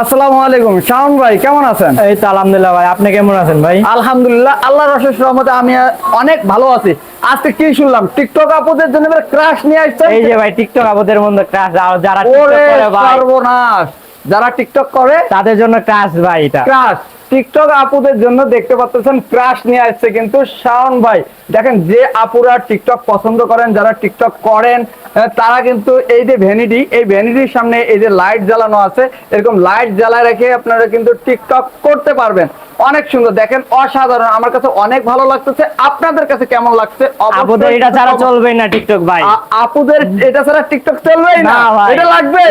আসসালামু আলাইকুম। শাওন ভাই কেমন আছেন? এই তো আলহামদুলিল্লাহ ভাই আপনি কেমন আছেন ভাই? আলহামদুলিল্লাহ আল্লাহর অশেষ রহমতে আমি অনেক ভালো আছি। আজকে কি শুনলাম? টিকটক আপুদের জন্য ক্রাশ নিয়ে আসছে এই যে ভাই টিকটক আপুদের মধ্যে ক্রাশ যারা টিকটক করে ভাই। সর্বনাশ! যারা টিকটক করে তাদের জন্য ক্রাশ ভাই এটা। ক্রাশ টিকটক আপুদের জন্য দেখতে পাচ্ছেন ক্রাশ নিয়ে আসছে কিন্তু শাওন ভাই। দেখেন যে আপুরা টিকটক পছন্দ করেন যারা টিকটক করেন তারা কিন্তু এই যে ভ্যানিটি এই ভ্যানিটির সামনে এই যে লাইট জ্বালানো আছে এরকম লাইট জ্বালায় রেখে আপনারা কিন্তু টিকটক করতে পারবেন। অনেক সুন্দর। দেখেন অসাধারণ। আমার কাছে অনেক ভালো লাগতেছে। আপনাদের কাছে কেমন লাগছে? আপুদের এটা ছাড়া চলবে না টিকটক ভাই। আপুদের এটা ছাড়া টিকটক চলবেই না? এটা লাগবে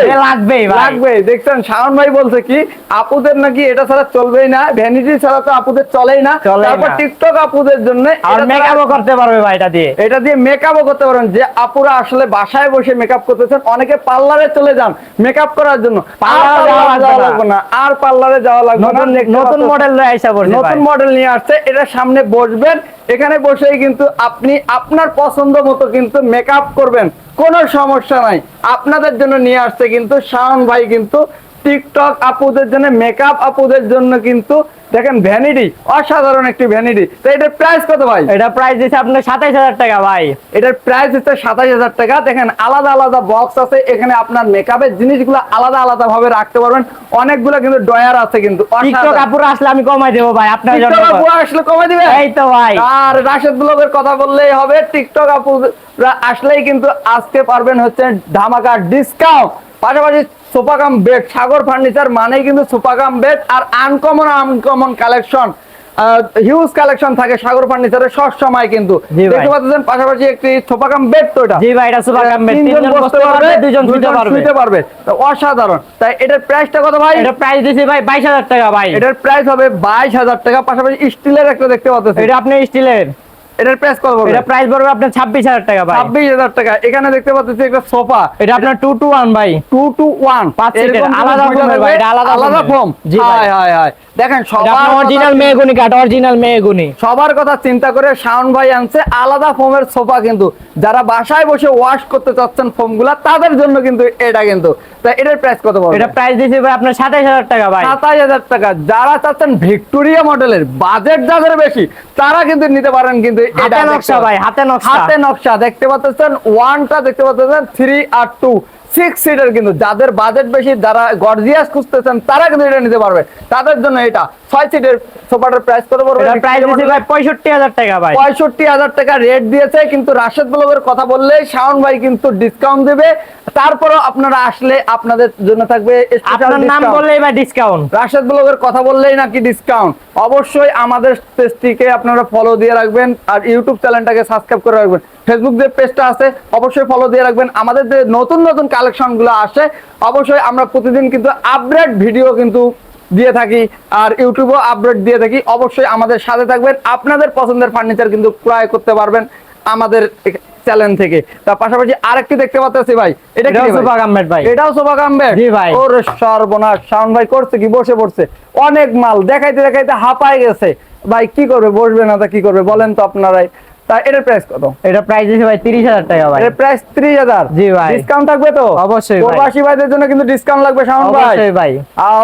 ভাই। লাগবে দেখছেন শাওন ভাই বলছে কি আপুদের নাকি এটা ছাড়া চলবেই না? ভ্যানিটি ছাড়া তো আপুদের চলেই না। তারপর টিকটক আপুদের জন্য আর মেকআপও করতে পারবে ভাই এটা দিয়ে। এটা দিয়ে মেকআপও করতে পারেন। যে আপুরা আসলে বাসায় বসে মেকআপ করতেছেন অনেকে পার্লারে চলে যান মেকআপ করার জন্য। আর পার্লারে যাওয়া লাগবে লাগবে না। আর পার্লারে যাওয়া লাগবে না। নতুন মডেল আইসা নতুন মডেল নিয়ে আসছে এটা সামনে বসবেন এখানে বসেই কিন্তু আপনি আপনার পছন্দ মতো কিন্তু মেকআপ করবেন কোনো সমস্যা নাই। আপনাদের জন্য নিয়ে আসছে কিন্তু শাওন ভাই কিন্তু টিকটক আপুদের জন্য মেকআপ আপুদের জন্য কিন্তু দেখেন ভ্যানিটি অসাধারণ একটি ভ্যানিটি তো এটার প্রাইস কত ভাই? এটা প্রাইস দিচ্ছে আপনার সাতাইশ হাজার টাকা ভাই। এটার প্রাইস হচ্ছে সাতাশ হাজার টাকা। দেখেন আলাদা আলাদা বক্স আছে এখানে আপনার মেকআপের জিনিসগুলো আলাদা আলাদা ভাবে রাখতে পারবেন। অনেকগুলো কিন্তু ডয়ার আছে কিন্তু টিকটক। আপুরা আসলে আমি কমাই দেবো ভাই আপনার জন্য টিকটক আপু আসলে কমে দিবে? এই তো ভাই। আর রাশেদ ব্লগের কথা বললেই হবে টিকটক আপুরা আসলেই কিন্তু আসতে পারবেন হচ্ছে ধামাকা ডিসকাউন্ট পাশাপাশি সোফাকাম বেড সাগর ফার্নিচার মানেই কিন্তু সোফাকাম বেড আর uncommon uncommon collection huge collection থাকে সাগর ফার্নিচারের সব সময় কিন্তু। দেখতে পাচ্ছেন পাশাপাশি একটি সোফাকাম বেড তো এটা। জি ভাই এটা সুপার কাম তিনজন তিনজন বসতে পারবে দুজন শুতে পারবে। শুতে পারবে। তো অসাধারণ। তাই এটার প্রাইসটা কত ভাই? এটা প্রাইস দিছি ভাই বাইশ হাজার টাকা ভাই। এটার প্রাইস হবে বাইশ হাজার টাকা পাশাপাশি স্টিলের একটা দেখতে পাচ্ছেন। এটা আপনি স্টিলের এটার প্রাইস কত পড়বে এটা প্রাইস পড়বে আপনার ছাব্বিশ হাজার টাকা ভাই। টাকা। এখানে দেখতে একটা সোফা। এটা আপনার ভাই। পাঁচ আলাদা ভাই, এটা আলাদা আলাদা foam ফোম জি ভাই। দেখেন সবার অরিজিনাল মেহগুনি কাঠ অরিজিনাল মেহগুনি। সবার কথা চিন্তা করে শাওন ভাই আনছে আলাদা ফোমের সোফা কিন্তু। যারা বাসায় বসে ওয়াশ করতে চাচ্ছেন ফোমগুলা তাদের জন্য কিন্তু এটা কিন্তু। তা এটার প্রাইস কত পড়বে এটা প্রাইস দিছি ভাই আপনার সাতাইশ হাজার টাকা ভাই। সাতাশ হাজার টাকা। যারা চাচ্ছেন ভিক্টোরিয়া মডেলের বাজেট যাদের বেশি তারা কিন্তু নিতে পারেন কিন্তু হাতে নকশা ভাই হাতে নকশা। হাতে নকশা। দেখতে পাচ্ছেন ওয়ানটা দেখতে পাচ্ছেন থ্রি আর টু সিক্স সিটার কিন্তু যাদের বাজেট বেশি যারা গর্জিয়াস খুঁজতেছেন তারা কিন্তু এটা নিতে পারবে। তাদের জন্য এটা ছয় সিটের সোফাটার প্রাইস কত পড়বে? প্রাইস দিছি ভাই পঁয়ষট্টি হাজার টাকা ভাই। পঁয়ষট্টি হাজার টাকা রেট দিয়েছে কিন্তু রাশেদ ব্লগের কথা বললেই শাওন ভাই কিন্তু ডিসকাউন্ট দেবে। তারপরও আপনারা আসলে আপনাদের জন্য থাকবে আপনার নাম বললেই ভাই ডিসকাউন্ট রাশেদ ব্লগের কথা বললেই নাকি ডিসকাউন্ট অবশ্যই আমাদের পেজটিকে আপনারা ফলো দিয়ে রাখবেন আর ইউটিউব চ্যানেলটাকে সাবস্ক্রাইব করে রাখবেন। ফেসবুক যে পেজটা আছে অবশ্যই ফলো দিয়ে রাখবেন। আমাদের যে নতুন নতুন কালেকশনগুলো আসে অবশ্যই আমরা প্রতিদিন কিন্তু আপডেট ভিডিও কিন্তু দিয়ে থাকি আর ইউটিউবেও আপডেট দিয়ে থাকি। অবশ্যই আমাদের সাথে থাকবেন। আপনাদের পছন্দের ফার্নিচার কিন্তু ক্রয় করতে পারবেন আমাদের চ্যানেল থেকে। তার পাশাপাশি আরেকটি দেখতে পাচ্ছি ভাই। এটা কি? সোফা কাম্বেট ভাই। এটাও সোফা কাম্বের জি ভাই। ওরে সর্বনাশ শাওন ভাই করছে কি? বসে পড়ছে। অনেক মাল। দেখাইতে দেখাইতে হাঁপায় গেছে। ভাই কি করবে? বসবে না তা কি করবে? বলেন তো আপনারাই। তা এটার প্রাইস কত? এটা প্রাইস ভাই তিরিশ হাজার টাকা ভাই। এর প্রাইস ত্রিশ হাজার? জি ভাই। ডিসকাউন্ট থাকবে তো? অবশ্যই ভাই। প্রবাসী ভাইদের জন্য কিন্তু ডিসকাউন্ট লাগবে শাওন ভাই। অবশ্যই ভাই।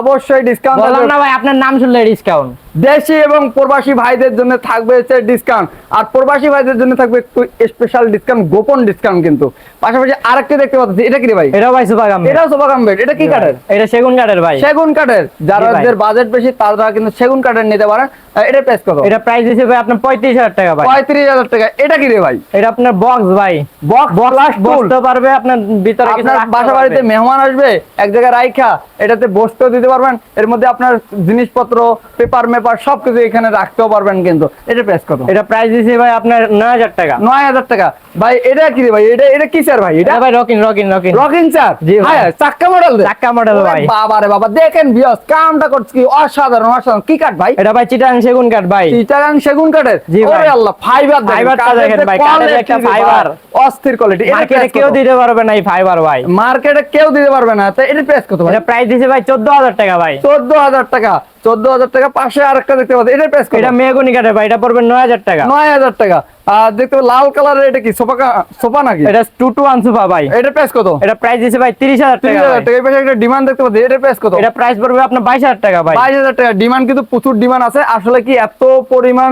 অবশ্যই ডিসকাউন্ট বললাম না ভাই আপনার নাম শুনলে ডিসকাউন্ট দেশি এবং প্রবাসী ভাইদের জন্য থাকবে হচ্ছে ডিসকাউন্ট আর প্রবাসী ভাইদের জন্য থাকবে একটু স্পেশাল ডিসকাউন্ট গোপন ডিসকাউন্ট কিন্তু। পাশাপাশি আরেকটি দেখতে পাচ্ছি এটা কি রে ভাই? এটাও ভাই সোফা কাম্বেট এটাও সোফা কাম্বেট এটা কি কাঠের? এটা সেগুন কাঠের ভাই। সেগুন কাঠের। যাদের বাজেট বেশি তারা কিন্তু সেগুন কাঠের নিতে পারেন আহ, এটার প্রাইস কত? এটা প্রাইস দিছি ভাই আপনার পঁয়ত্রিশ হাজার টাকা ভাই। পঁয়ত্রিশ হাজার টাকা। এটা কি রে ভাই? এটা আপনার বক্স ভাই। বক্স প্লাস বসতে পারবে আপনার ভিতরে কিছু আপনার বাসা বাড়িতে মেহমান আসবে এক জায়গায় রাইখা এটাতে বসতেও দিতে পারবেন। এর মধ্যে আপনার জিনিসপত্র পেপার মেপার সবকিছু এখানে রাখতেও পারবেন কিন্তু। এটার প্রাইস কত? এটা প্রাইস দিছি ভাই আপনার নয় হাজার টাকা। নয় হাজার টাকা। ভাই এটা কি রে ভাই? এটা এটা কি স্যার ভাই? এটা এটা ভাই rocking rocking rocking. Rocking sir ji ভাই। হ্যাঁ চাক্কা মডেল চাক্কা model ভাই। বাবা রে বাবা দেখেন বিয়স কামটা করছে কি? অসাধারণ অসাধারণ। কি কাঠ ভাই? এটা ভাই চিটাং সেগুন কাঠ ভাই। চিটাগাং সেগুন ভাই। ওরে আল্লাহ ফাইবার ফাইবারটা দেখেন ভাই, কাঠের একটা ফাইবার। অস্থির কোয়ালিটি মার্কেটে কেউ দিতে পারবে না এই ফাইবার ভাই। মার্কেটে কেউ দিতে পারবে না। তো এটার প্রাইস কত ভাই? এটা প্রাইস দিছে ভাই চোদ্দ হাজার টাকা ভাই। চোদ্দ হাজার টাকা। চোদ্দ হাজার টাকা পাশে আরেকটা দেখতে পাচ্ছি। এটার প্রাইস এটা মেহগনি কাঠের ভাই এটা পড়বে নয় হাজার টাকা। নয় হাজার টাকা। আর দেখতে লাল কালারের এটা কি? সোফা সোফা নাকি? এটা টু টু ওয়ান সোফা ভাই। এটার প্রাইস কত? এটা প্রাইস দিছে ভাই তিরিশ হাজার তিরিশ টাকা হাজার টাকা। এই পাশে একটা ডিমান্ড দেখতে পাচ্ছি। এটার প্রাইস কত? এটা প্রাইস পড়বে আপনার বাইশ হাজার টাকা ভাই। বাইশ হাজার টাকা। ডিমান্ড কিন্তু প্রচুর ডিমান্ড আছে। আসলে কি এত পরিমাণ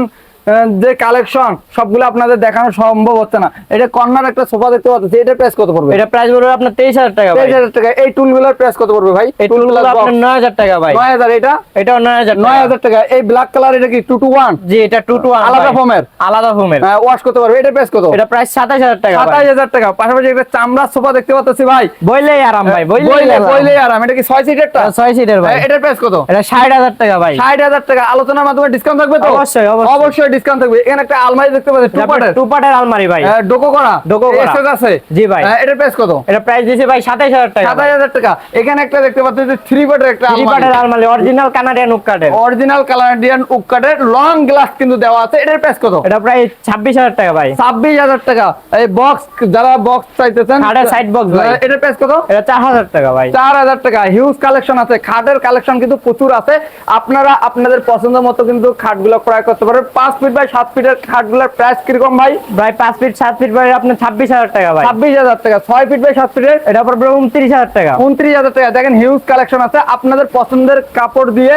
যে কালেকশন সবগুলো আপনাদের দেখানো সম্ভব হচ্ছে না। এটা কর্নার একটা সোফা দেখতে পাচ্ছি এটার প্রাইস কত পড়বে? এটা প্রাইস পড়বে আপনার তেইশ হাজার টাকা ভাই। তেইশ হাজার টাকা এই টুলগুলোর প্রাইস কত পড়বে ভাই? এই টুলগুলো আপনার নয় হাজার টাকা ভাই। নয় হাজার এটা? এটাও নয় হাজার নয় হাজার টাকা এই ব্ল্যাক কালার এটা কি টু টু ওয়ান জি এটা টু টু ওয়ান আলাদা ফোমের আলাদা ফোমের ওয়াশ করতে পারবে এটার প্রাইস কত? এটা প্রাইস সাতাশ হাজার টাকা ভাই। সাতাশ হাজার টাকা পাশাপাশি একটা চামড়ার সোফা দেখতে পাচ্ছি ভাই। বইলেই আরাম ভাই বইলে বইলেই বইলে আরাম। এটা কি ছয় সিটেরটা ছয় সিটের ভাই। এটার প্রাইস কত? এটা ষাট হাজার টাকা ভাই। ষাট হাজার টাকা আলোচনার মাধ্যমে ডিসকাউন্ট থাকবে তো? অবশ্যই, অবশ্যই। অবশ্যই ডিসকাউন্ট থাকবে। এখানে একটা আলমারি দেখতে পাচ্ছি টু পার্টের টু পার্টের আলমারি ভাই। ডোকো করা। ডোকো করা। আছে? জি ভাই। এটার প্রাইস কত? এটা প্রাইস দিয়েছে ভাই সাতাশ হাজার টাকা সাতাশ হাজার টাকা। এখানে একটা দেখতে পাচ্ছি যে থ্রি পার্টের একটা থ্রি পার্টের আলমারি অরিজিনাল কানাডিয়ান উক কাঠের অরিজিনাল কালারডিয়ান উক কাঠের লং গ্লাস কিন্তু দেওয়া আছে। এটার প্রাইস কত? এটা প্রায় ছাব্বিশ হাজার টাকা ভাই। ছাব্বিশ হাজার টাকা। এই বক্স যারা বক্স চাইতেছেন খাটের side box ভাই। এটার প্রাইস কত? এটা চার হাজার টাকা ভাই। চার হাজার টাকা। হিউজ কালেকশন আছে। খাটের কালেকশন কিন্তু প্রচুর আছে। আপনারা আপনাদের পছন্দ মতো কিন্তু খাটগুলো ক্রয় করতে পারবেন। পাঁচ ফিট বাই সাত ফিটের খাটগুলোর প্রাইস কীরকম ভাই? ভাই পাঁচ ফিট সাত ফিট ভাই আপনার ছাব্বিশ হাজার টাকা ভাই। ছাব্বিশ হাজার টাকা। ছয় ফিট বাই সাত ফিটের এটা পড়বে উনত্রিশ হাজার টাকা। উনত্রিশ হাজার টাকা। দেখেন হিউজ কালেকশন আছে। আপনাদের পছন্দের কাপড় দিয়ে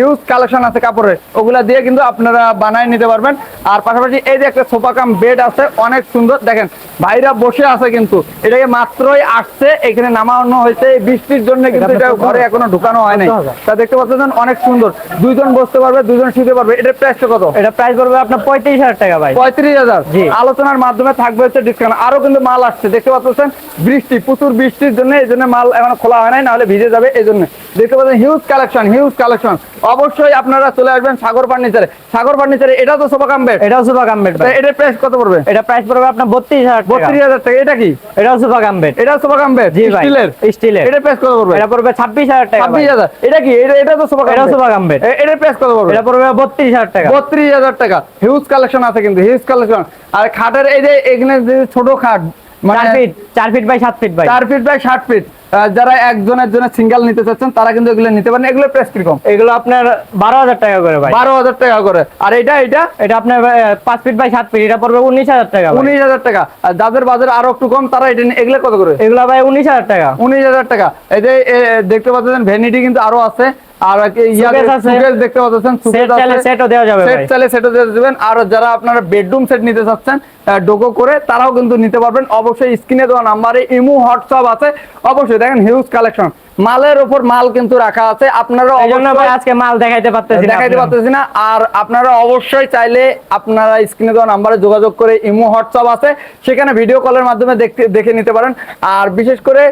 হিউজ কালেকশন আছে কাপড়ের। ওগুলা দিয়ে কিন্তু আপনারা বানায় নিতে পারবেন। আর পাশাপাশি এই যে একটা সোফা কাম বেড আছে অনেক সুন্দর। দেখেন ভাইরা বসে আছে কিন্তু। এটাকে মাত্রই আসছে। এখানে নামানো হয়েছে। বৃষ্টির জন্য কিন্তু এটা ঘরে এখনও ঢুকানো হয় নাই তা দেখতে পাচ্ছেন অনেক সুন্দর। দুইজন বসতে পারবে দুইজন শুতে পারবে। এটার প্রাইসটা কত? এটা প্রাইস পড়বে আপনার পঁয়ত্রিশ হাজার টাকা ভাই। পঁয়ত্রিশ হাজার? আলোচনার মাধ্যমে থাকবে হচ্ছে ডিসকাউন্ট আরও কিন্তু মাল আসছে দেখতে পাচ্ছেন? বৃষ্টি প্রচুর বৃষ্টির জন্য এই জন্য মাল এখন খোলা হয় নাই নাহলে ভিজে যাবে এই জন্য। দেখতে পাচ্ছেন হিউজ কালেকশন হিউজ কালেকশন অবশ্যই আপনারা চলে আসবেন সাগর ফার্নিচারে সাগর ফার্নিচারে এটা তো সোফা কাম বেড এটাও সুপার কাম্বেট ভাই। এটার প্রাইস কত পড়বে? এটা প্রাইস পড়বে আপনার বত্রিশ হাজার বত্রিশ হাজার টাকা এটা কি? এটাও এটা সোফা কাম বেড জি ভাই স্টিলের? স্টিলের। এটার প্রাইস কত পড়বে? এটা পড়বে ছাব্বিশ হাজার টাকা ছাব্বিশ হাজার। এটা কি? এটা এটা তো সোফা কাম এটাও সোফা কাম বেড এটার প্রাইস কত পড়বে? এটা পড়বে বত্রিশ হাজার টাকা। বত্রিশ হাজার টাকা। হিউজ কালেকশন আছে কিন্তু হিউজ কালেকশন আর খাটের এই যে এখানে যে ছোট খাট মানে ফিট চার ফিট বাই সাত ফিট ভাই চার ফিট বাই ষাট ফিট যারা একজনের জন্য সিঙ্গেল নিতে চাচ্ছেন তারা কিন্তু এগুলো নিতে পারেন। এগুলো প্রাইস কীরকম? এগুলো আপনার বারো হাজার টাকা করে ভাই। বারো হাজার টাকা করে। আর এটা এটা? এটা আপনার পাঁচ ফিট বাই সাত ফিট এটা পড়বে উনিশ হাজার টাকা উনিশ হাজার টাকা। আর যাদের বাজার আরও একটু কম তারা এটা এগুলো কত করে? এগুলো ভাই উনিশ হাজার টাকা। উনিশ হাজার টাকা। এই যে দেখতে পাচ্ছেন ভ্যানিটি কিন্তু আরও আছে। আর কি Suitcase আছে। suitcase দেখতে পাচ্ছেন সেটও দেওয়া যাবে সেট চাইলে সেটও দিয়ে দেবেন। আর যারা আপনারা বেডরুম সেট নিতে চাচ্ছেন ডোকো করে তারাও কিন্তু নিতে পারবেন। অবশ্যই স্ক্রিনে দেওয়া নাম্বারে ইমো হোয়াটসঅ্যাপ আছে। অবশ্যই দেখেন হিউজ কালেকশন মালের উপর মাল কিন্তু রাখা আছে। আপনারা অবশ্যই আজকে মাল দেখাইতে পারতেছি দেখাইতে পারতেছি না। আর আপনারা অবশ্যই চাইলে আপনারা স্ক্রিনে দেওয়া নাম্বারে যোগাযোগ করে ইমো হোয়াটসঅ্যাপ আছে। সেখানে ভিডিও কলের মাধ্যমে দেখতে দেখে নিতে পারেন। আর বিশেষ করে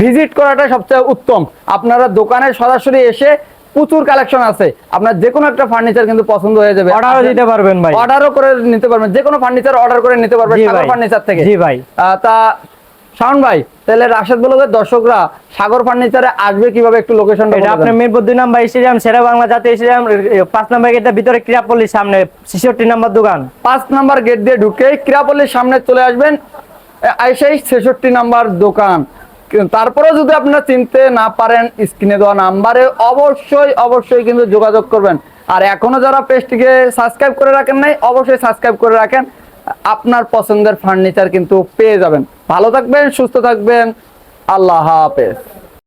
ভিজিট করাটা সবচেয়ে উত্তম। আপনারা দোকানে সরাসরি এসে প্রচুর কালেকশন আছে। আপনার যে কোনো একটা ফার্নিচার কিন্তু পছন্দ হয়ে যাবে। অর্ডারও দিতে পারবেন ভাই। অর্ডারও করে নিতে পারবেন। যে কোনো ফার্নিচার অর্ডার করে নিতে পারবেন সাগর ফার্নিচার থেকে। জি ভাই। তা শাওন ভাই তাহলে রাশেদ ব্লগের দর্শকরা সাগর ফার্নিচারে আসবে কীভাবে একটু লোকেশন এটা আপনার মিরপুর দুই নাম্বার স্টেডিয়াম সেরা বাংলা জাতীয় স্টেডিয়াম পাঁচ নাম্বার গেটের ভিতরে ক্রীড়াপল্লীর সামনে ছেষট্টি নাম্বার দোকান। পাঁচ নাম্বার গেট দিয়ে ঢুকে ক্রীড়াপল্লির সামনে চলে আসবেন আইসাই ছেষট্টি নাম্বার দোকান। কিন্তু তারপরেও যদি আপনারা চিনতে না পারেন, স্ক্রিনে দেওয়া নাম্বারে অবশ্যই অবশ্যই কিন্তু যোগাযোগ করবেন। আর এখনও যারা পেজটিকে সাবস্ক্রাইব করে রাখেন নাই, অবশ্যই সাবস্ক্রাইব করে রাখেন। আপনার পছন্দের ফার্নিচার কিন্তু পেয়ে যাবেন। ভালো থাকবেন, সুস্থ থাকবেন। আল্লাহ হাফেজ।